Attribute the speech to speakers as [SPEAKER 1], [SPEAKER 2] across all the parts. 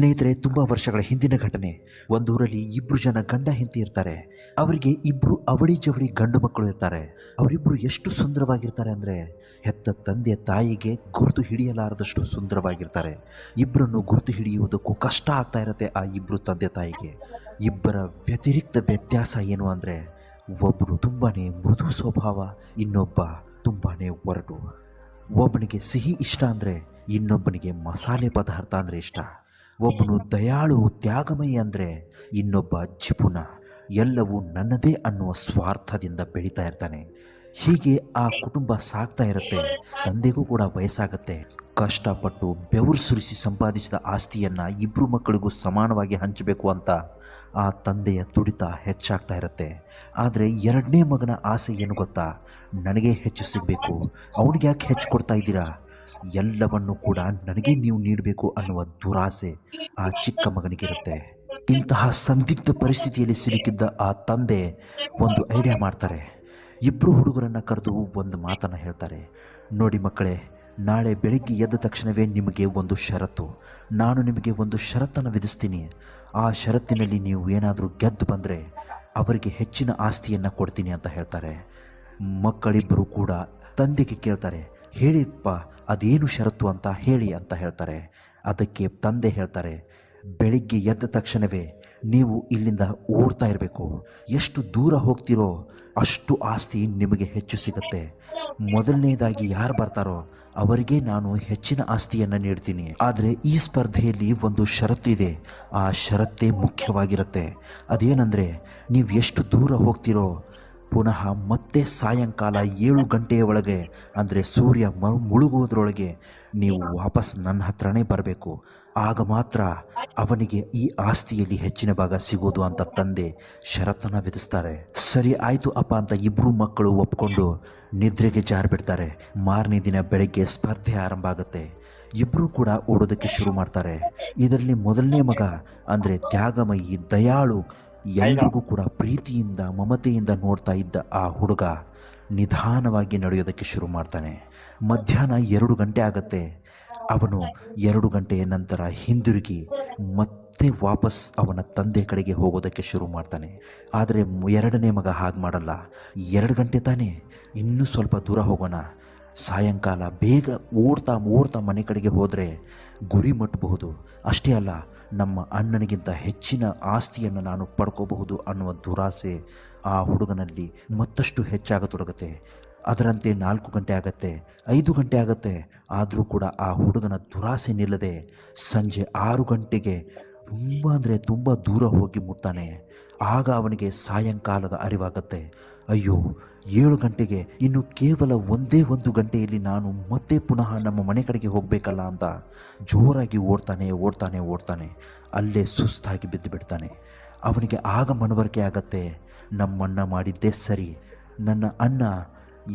[SPEAKER 1] ಸ್ನೇಹಿತರೆ, ತುಂಬಾ ವರ್ಷಗಳ ಹಿಂದಿನ ಘಟನೆ. ಒಂದೂರಲ್ಲಿ ಇಬ್ರು ಜನ ಗಂಡ ಹೆಂಡತಿ ಇರ್ತಾರೆ. ಅವರಿಗೆ ಇಬ್ರು ಅವಳಿ ಜವಳಿ ಗಂಡು ಮಕ್ಕಳು ಇರ್ತಾರೆ. ಅವರಿಬ್ರು ಎಷ್ಟು ಸುಂದರವಾಗಿರ್ತಾರೆ ಅಂದ್ರೆ, ಹೆತ್ತ ತಂದೆ ತಾಯಿಗೆ ಗುರುತು ಹಿಡಿಯಲಾರದಷ್ಟು ಸುಂದರವಾಗಿರ್ತಾರೆ. ಇಬ್ಬರನ್ನು ಗುರುತು ಹಿಡಿಯುವುದಕ್ಕೂ ಕಷ್ಟ ಆಗ್ತಾ ಇರುತ್ತೆ ಆ ಇಬ್ರು ತಂದೆ ತಾಯಿಗೆ. ಇಬ್ಬರ ವ್ಯತಿರಿಕ್ತ ವ್ಯತ್ಯಾಸ ಏನು ಅಂದ್ರೆ ಒಬ್ಬರು ತುಂಬಾನೇ ಮೃದು ಸ್ವಭಾವ, ಇನ್ನೊಬ್ಬ ತುಂಬಾನೇ ಒರಟು. ಒಬ್ಬನಿಗೆ ಸಿಹಿ ಇಷ್ಟ ಅಂದರೆ, ಇನ್ನೊಬ್ಬನಿಗೆ ಮಸಾಲೆ ಪದಾರ್ಥ ಅಂದರೆ ಇಷ್ಟ. ಒಬ್ಬನು ದಯಾಳು ತ್ಯಾಗಮಯಿ ಅಂದರೆ ಇನ್ನೊಬ್ಬ ಜಿಪುನ ಎಲ್ಲವೂ ನನ್ನದೇ ಅನ್ನುವ ಸ್ವಾರ್ಥದಿಂದ ಬೆಳೀತಾ ಇರ್ತಾನೆ. ಹೀಗೆ ಆ ಕುಟುಂಬ ಸಾಗ್ತಾ ಇರುತ್ತೆ. ತಂದೆಗೂ ಕೂಡ ವಯಸ್ಸಾಗತ್ತೆ. ಕಷ್ಟಪಟ್ಟು ಬೆವರು ಸುರಿಸಿ ಸಂಪಾದಿಸಿದ ಆಸ್ತಿಯನ್ನು ಇಬ್ಬರು ಮಕ್ಕಳಿಗೂ ಸಮಾನವಾಗಿ ಹಂಚಬೇಕು ಅಂತ ಆ ತಂದೆಯ ತುಡಿತ ಹೆಚ್ಚಾಗ್ತಾ ಇರುತ್ತೆ. ಆದರೆ ಎರಡನೇ ಮಗನ ಆಸೆ ಏನು ಗೊತ್ತಾ? ನನಗೆ ಹೆಚ್ಚು ಸಿಗಬೇಕು. ಅವನಿಗೆ ಯಾಕೆ ಹೆಚ್ಚು ಕೊಡ್ತಾ ಇದ್ದೀರಾ? ಎಲ್ಲವನ್ನು ಕೂಡ ನನಗೆ ನೀವು ನೀಡಬೇಕು ಅನ್ನುವ ದುರಾಸೆ ಆ ಚಿಕ್ಕ ಮಗನಿಗಿರುತ್ತೆ. ಇಂತಹ ಸಂದಿಗ್ಧ ಪರಿಸ್ಥಿತಿಯಲ್ಲಿ ಸಿಲುಕಿದ್ದ ಆ ತಂದೆ ಒಂದು ಐಡಿಯಾ ಮಾಡ್ತಾರೆ. ಇಬ್ಬರು ಹುಡುಗರನ್ನು ಕರೆದು ಒಂದು ಮಾತನ್ನು ಹೇಳ್ತಾರೆ. ನೋಡಿ ಮಕ್ಕಳೇ ನಾಳೆ ಬೆಳಿಗ್ಗೆ ಎದ್ದ ತಕ್ಷಣವೇ ನಿಮಗೆ ಒಂದು ಷರತ್ತು. ನಾನು ನಿಮಗೆ ಒಂದು ಷರತ್ತನ್ನು ವಿಧಿಸ್ತೀನಿ. ಆ ಷರತ್ತಿನಲ್ಲಿ ನೀವು ಏನಾದರೂ ಗೆದ್ದು ಬಂದರೆ ಅವರಿಗೆ ಹೆಚ್ಚಿನ ಆಸ್ತಿಯನ್ನು ಕೊಡ್ತೀನಿ ಅಂತ ಹೇಳ್ತಾರೆ. ಮಕ್ಕಳಿಬ್ಬರು ಕೂಡ ತಂದೆಗೆ ಕೇಳ್ತಾರೆ ಹೇಳಿಪ್ಪ, ಅದೇನು ಷರತ್ತು ಅಂತ ಹೇಳಿ ಅಂತ ಹೇಳ್ತಾರೆ. ಅದಕ್ಕೆ ತಂದೆ ಹೇಳ್ತಾರೆ, ಬೆಳಿಗ್ಗೆ ಎದ್ದ ತಕ್ಷಣವೇ ನೀವು ಇಲ್ಲಿಂದ ಓಡ್ತಾ ಇರಬೇಕು. ಎಷ್ಟು ದೂರ ಹೋಗ್ತಿರೋ ಅಷ್ಟು ಆಸ್ತಿ ನಿಮಗೆ ಹೆಚ್ಚು ಸಿಗುತ್ತೆ. ಮೊದಲನೇದಾಗಿ ಯಾರು ಬರ್ತಾರೋ ಅವರಿಗೆ ನಾನು ಹೆಚ್ಚಿನ ಆಸ್ತಿಯನ್ನು ನೀಡ್ತೀನಿ. ಆದರೆ ಈ ಸ್ಪರ್ಧೆಯಲ್ಲಿ ಒಂದು ಷರತ್ತಿದೆ ಆ ಷರತ್ತೇ ಮುಖ್ಯವಾಗಿರುತ್ತೆ. ಅದೇನೆಂದರೆ, ನೀವು ಎಷ್ಟು ದೂರ ಹೋಗ್ತೀರೋ ಪುನಃ ಮತ್ತೆ ಸಾಯಂಕಾಲ ಏಳು ಗಂಟೆಯ ಒಳಗೆ ಅಂದರೆ ಸೂರ್ಯ ಮ ಮುಳುಗುವುದರೊಳಗೆ ನೀವು ವಾಪಸ್ ನನ್ನ ಹತ್ರನೇ ಬರಬೇಕು. ಆಗ ಮಾತ್ರ ಅವನಿಗೆ ಈ ಆಸ್ತಿಯಲ್ಲಿ ಹೆಚ್ಚಿನ ಭಾಗ ಸಿಗೋದು ಅಂತ ತಂದೆ ಷರತ್ತನ್ನು ವಿಧಿಸ್ತಾರೆ. ಸರಿ ಆಯಿತು ಅಪ್ಪ ಅಂತ ಇಬ್ಬರು ಮಕ್ಕಳು ಒಪ್ಕೊಂಡು ನಿದ್ರೆಗೆ ಜಾರಿಬಿಡ್ತಾರೆ ಮಾರನೇ ದಿನ ಬೆಳಗ್ಗೆ ಸ್ಪರ್ಧೆ ಆರಂಭ ಆಗುತ್ತೆ. ಇಬ್ಬರು ಕೂಡ ಓಡೋದಕ್ಕೆ ಶುರು ಮಾಡ್ತಾರೆ. ಇದರಲ್ಲಿ ಮೊದಲನೇ ಮಗ, ಅಂದರೆ ತ್ಯಾಗಮಯಿ, ದಯಾಳು ಎಲ್ರಿಗೂ ಕೂಡ ಪ್ರೀತಿಯಿಂದ, ಮಮತೆಯಿಂದ ನೋಡ್ತಾ ಇದ್ದ ಆ ಹುಡುಗ ನಿಧಾನವಾಗಿ ನಡೆಯೋದಕ್ಕೆ ಶುರು ಮಾಡ್ತಾನೆ. ಮಧ್ಯಾಹ್ನ ಎರಡು ಗಂಟೆ ಆಗತ್ತೆ. ಅವನು ಎರಡು ಗಂಟೆಯ ನಂತರ ಹಿಂದಿರುಗಿ ಮತ್ತೆ ವಾಪಸ್ ಅವನ ತಂದೆ ಕಡೆಗೆ ಹೋಗೋದಕ್ಕೆ ಶುರು ಮಾಡ್ತಾನೆ. ಆದರೆ ಎರಡನೇ ಮಗ ಹಾಗೆ ಮಾಡಲ್ಲ. ಎರಡು ಗಂಟೆ ತಾನೇ. ಇನ್ನೂ ಸ್ವಲ್ಪ ದೂರ ಹೋಗೋಣ. ಸಾಯಂಕಾಲ ಬೇಗ ಓಡ್ತಾ ಓಡ್ತಾ ಮನೆ ಕಡೆಗೆ ಹೋದರೆ ಗುರಿ ಮುಟ್ಟಬಹುದು ಅಷ್ಟೇ ಅಲ್ಲ ನಮ್ಮ ಅಣ್ಣನಿಗಿಂತ ಹೆಚ್ಚಿನ ಆಸ್ತಿಯನ್ನು ನಾನು ಪಡ್ಕೋಬಹುದು ಅನ್ನುವ ದುರಾಸೆ ಆ ಹುಡುಗನಲ್ಲಿ ಮತ್ತಷ್ಟು ಹೆಚ್ಚಾಗತೊಡಗುತ್ತೆ. ಅದರಂತೆ ನಾಲ್ಕು ಗಂಟೆ ಆಗತ್ತೆ, ಐದು ಗಂಟೆ ಆಗತ್ತೆ. ಆದರೂ ಕೂಡ ಆ ಹುಡುಗನ ದುರಾಸೆ ನಿಲ್ಲದೆ ಸಂಜೆ ಆರು ಗಂಟೆಗೆ ತುಂಬ ಅಂದರೆ ತುಂಬ ದೂರ ಹೋಗಿ ಮುಟ್ತಾನೆ. ಆಗ ಅವನಿಗೆ ಸಾಯಂಕಾಲದ ಅರಿವಾಗತ್ತೆ. ಅಯ್ಯೋ, ಏಳು ಗಂಟೆಗೆ ಇನ್ನು ಕೇವಲ ಒಂದೇ ಒಂದು ಗಂಟೆಯಲ್ಲಿ ನಾನು ಮತ್ತೆ ಪುನಃ ನಮ್ಮ ಮನೆ ಕಡೆಗೆ ಹೋಗಬೇಕಲ್ಲ ಅಂತ ಜೋರಾಗಿ ಓಡ್ತಾನೆ ಓಡ್ತಾನೆ ಓಡ್ತಾನೆ. ಅಲ್ಲೇ ಸುಸ್ತಾಗಿ ಬಿದ್ದು ಬಿಡ್ತಾನೆ. ಅವನಿಗೆ ಆಗ ಮನವರಿಕೆ ಆಗತ್ತೆ. ನಮ್ಮಣ್ಣ ಮಾಡಿದ್ದೇ ಸರಿ. ನನ್ನ ಅಣ್ಣ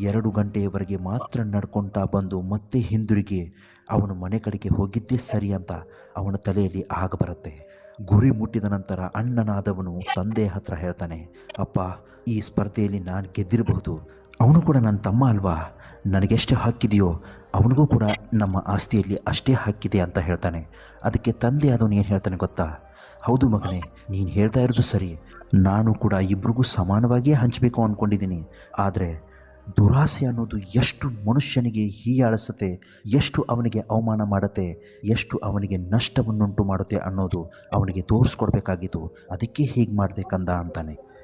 [SPEAKER 1] ಎರಡು ಗಂಟೆಯವರೆಗೆ ಮಾತ್ರ ನಡ್ಕೊತಾ ಬಂದು ಮತ್ತೆ ಹಿಂದಿರುಗಿ ಅವನು ಮನೆ ಕಡೆಗೆ ಹೋಗಿದ್ದೇ ಸರಿ ಅಂತ ಅವನ ತಲೆಯಲ್ಲಿ ಆಗ ಬರುತ್ತೆ. ಗುರಿ ಮುಟ್ಟಿದ ನಂತರ ಅಣ್ಣನಾದವನು ತಂದೆ ಹತ್ರ ಹೇಳ್ತಾನೆ, ಅಪ್ಪ, ಈ ಸ್ಪರ್ಧೆಯಲ್ಲಿ ನಾನು ಗೆದ್ದಿರಬಹುದು. ಅವನು ಕೂಡ ನನ್ನ ತಮ್ಮ ಅಲ್ವಾ? ನನಗೆಷ್ಟು ಹಕ್ಕಿದೆಯೋ ಅವನಿಗೂ ಕೂಡ ನಮ್ಮ ಆಸ್ತಿಯಲ್ಲಿ ಅಷ್ಟೇ ಹಕ್ಕಿದೆ ಅಂತ ಹೇಳ್ತಾನೆ. ಅದಕ್ಕೆ ತಂದೆ ಆದವನು ಏನು ಹೇಳ್ತಾನೆ ಗೊತ್ತಾ? ಹೌದು ಮಗನೇ, ನೀನು ಹೇಳ್ತಾ ಇರೋದು ಸರಿ. ನಾನು ಕೂಡ ಇಬ್ರಿಗೂ ಸಮಾನವಾಗಿಯೇ ಹಂಚಬೇಕು ಅಂದ್ಕೊಂಡಿದ್ದೀನಿ ಆದರೆ ದುರಾಸೆ ಅನ್ನೋದು ಎಷ್ಟು ಮನುಷ್ಯನಿಗೆ ಹೀಯಾಳಿಸುತ್ತೆ, ಎಷ್ಟು ಅವನಿಗೆ ಅವಮಾನ ಮಾಡುತ್ತೆ, ಎಷ್ಟು ಅವನಿಗೆ ನಷ್ಟವನ್ನುಂಟು ಮಾಡುತ್ತೆ ಅನ್ನೋದು ಅವನಿಗೆ ತೋರಿಸ್ಕೊಡ್ಬೇಕಾಗಿತ್ತು. ಅದಕ್ಕೆ ಹೀಗೆ ಮಾಡಬೇಕಂದ ಅಂತಾನೆ.